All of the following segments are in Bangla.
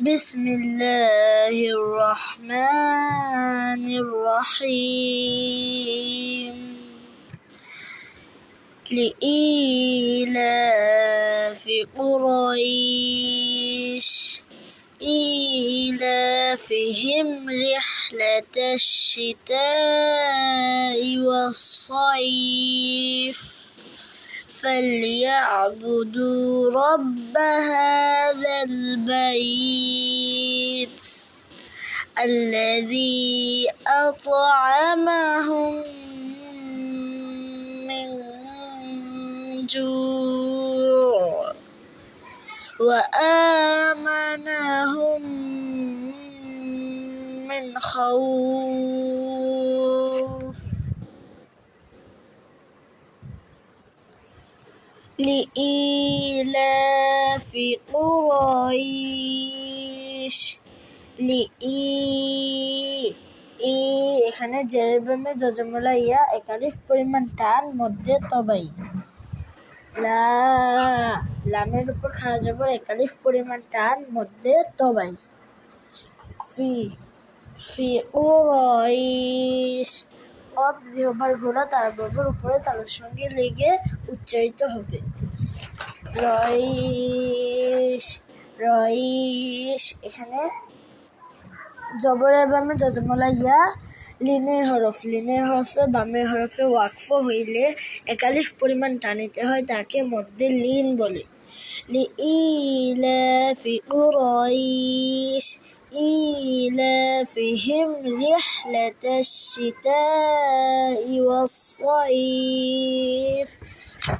بسم الله الرحمن الرحيم. لإيلاف قريش إيلافهم رحلة الشتاء والصيف. فليعبدوا رب هذا البيت الذي أطعمهم من جوع وآمنهم من خوف. لإيلاف قريش لإي ই এখানে জেরেবেমে জজমলা ইয়া একালিফ পরিমাণ টান মধ্যে তবাই লা লামের উপর খাওয়া যাবর একালিফ পরিমাণ টান মধ্যে তবাই ফি ফি ও রইস অব দেহবার তার বর্বর উপরে তালুর সঙ্গে লেগে উচ্চারিত হবে। রইস রইস এখানে জবরের বামে যজমলা ইয়া, লিনের হরফ, লিনের হরফে বামের হরফে ওয়াকফ হইলে একালিফ পরিমাণ টানিতে হয় তাকে মধ্যে লিন বলে। লি ইলাফি কুরাইশ إيلافهم رحلة الشتاء والصيف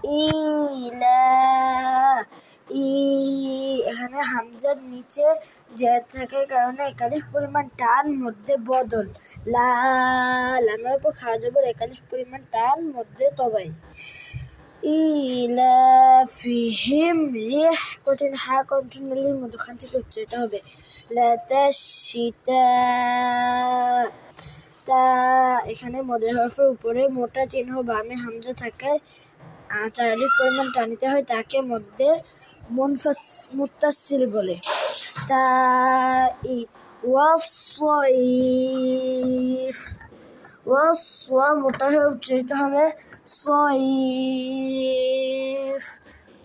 إيلاف ই এখানে হামজার নিচে জের থাকার কারণে একালিফ পরিমাণ টান মধ্যে বদল লা লামের উপর খাওয়া যাবে একালিফ পরিমাণ টান মধ্যে তবাই ইলাফিহিম রিহ, কঠিন হা কন্টিনিউলি মধ্যখান থেকে উচ্চারিত হবে। লাতাশিতা, তা এখানে মদের হরফের উপরে মোটা চিহ্ন বামে হামজা থাকায় চারিক পরিমাণ টানিতে হয়, তাকে মধ্যে মুনফাস মুতাসিল বলে। তা ই ওয়াসইফ ওয়াসওয়া মোটা হয়ে উচ্চারিত হবে সইফ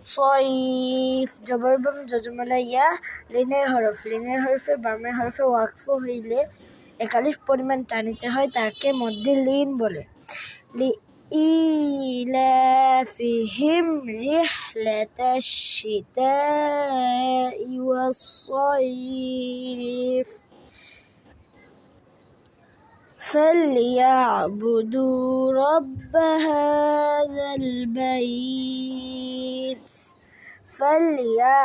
সইফ জবর বাম জজমালা ইয়া লিনের হরফ লিনের হরফে বামের হরফে ওয়াকফ হইলে একালিফ পরিমাণ টানিতে হয় তাকে মধ্যে লিন বলে لإيلافهم رحلة الشتاء والصيف فليعبدوا رب هذا البيت ফালিয়া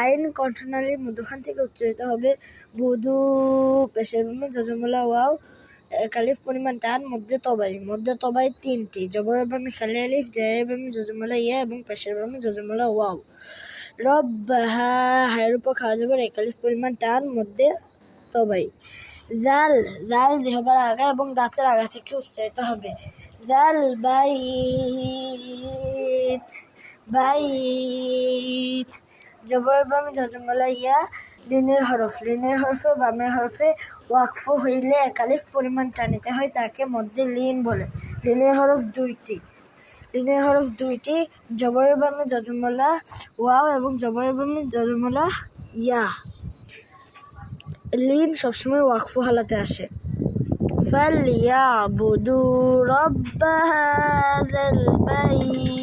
আইন কণ্ঠনালীর মধ্যখান থেকে উচ্চারিত হবে বুধু পেশের যজমলা ওয়াও কালিফ পরিমাণ টান মধ্যে তবাই মধ্যে তবাই তিনটি জবরের বামে খালি আলিফ জয়ের বামে যজমলা ইয়া এবং পেশের বামে যজমলা ওয়াও রব হা হায়ের উপর খাওয়া যাবার একালিফ পরিমাণ টান মধ্যে তবাই জাল জাল দেহবার আগা এবং দাঁতের আগা থেকে উচ্চারিত হবে। জাল বাইত বাইত। জবর বামে যজমলা ইয়া লিনের হরফ লিনের হরফে বামের হরফে ওয়াকফ হইলে একালিফ পরিমাণ টানিতে হয় তাকে মধ্যে লিন বলে। লিনের হরফ দুইটি। লিনের হরফ দুইটি জবরের বামে যজমলা ওয়াও এবং জবরের বামে যজমলা ইয়া। লিন সবসময় ওয়াকফ হালাতে আসে فليعبدوا رب هذا البيت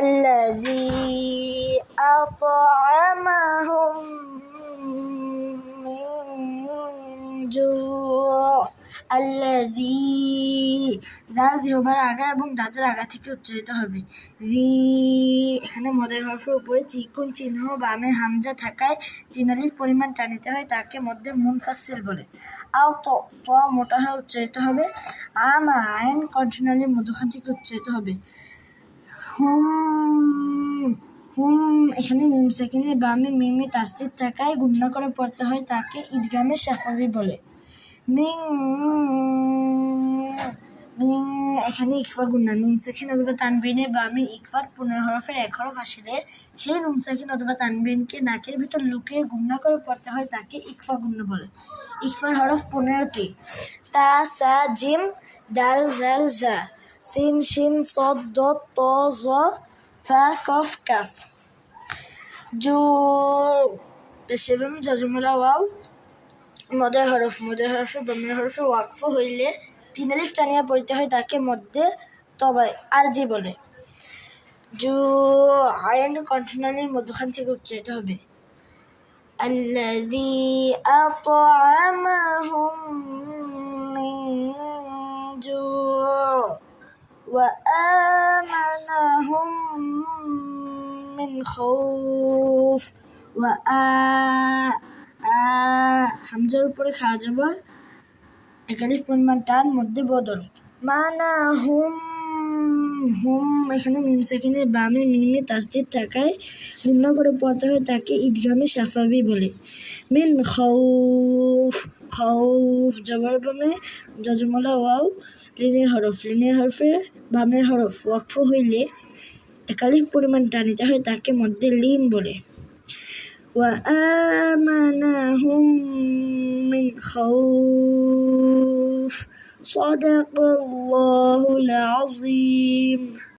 الذي أطعمهم من جوع আল্লাহি দাল দিওবার আগা এবং দাঁতের আগা থেকে উচ্চারিত হবে। রি এখানে মদের হরফের উপরে চিকুন চিহ্ন বামে হামজা থাকায় তিনালির পরিমাণ টানিতে হয়, তাকে মধ্যে মুনফাসিল বলে। আও ত মোটা হয়ে উচ্চারিত হবে। আম আইন কন্টিনালি মধুখান থেকে উচ্চারিত হবে। হুম হুম, এখানে মিম সেকেন্ডে বামে মিমে তাস্তির থাকায় গুন্না করে পড়তে হয়, তাকে ঈদগামে সাফাবি বলে। মিং মিন এখানে ইকফা গুন্না নুন সাকিন অথবা তানবিনে বা আমি ইকফার পনেরো হরফের এক হরফ আসলে, সেই নুন সাকিন অথবা তানবিনকে নাকের ভিতর লুকিয়ে গুন্না করে পড়তে হয় তাকে ইকফা গুন্ন বলে। ইকফার হরফ পনেরোটি। তা, সা, জিম ডাল জাল, জা। সিন, শিন সদ দ ত, জ, ফা, কফ, কাফ। জু পেশেবম জজমলা, ওয়াও। মদের হরফ মদের হরফে বমের হরফে ওয়াকফ হইলে তিন আলিফ টানিয়া পড়িতে হয় তাকে মধ্যে তবাই আর জি বলে জু আইন কণ্ঠনালীর মধ্যখান থেকে উচ্চারিত হবে الذي أطعمهم من جوع وآمنهم من خوف وآ হামজার উপরে খাওয়া যাবার একাধিক পরিমাণ টান মধ্যে বদল। মানা হুম হুম, এখানে মিম সেখানে বামে মিমে তাসদিদ টাকায় গুণ করে পড়তে হয় তাকে ঈদগামে সাফাবি বলে। মিন খৌফ খৌফ জবর বামে জজমলা ওয়াও, লিনের হরফ, লিনের হরফে বামের হরফ, ওয়াকফ হইলে একাধিক পরিমাণ টানিতে হয় তাকে মধ্যে লিন বলে। وآمنهم من خوف. صدق الله العظيم.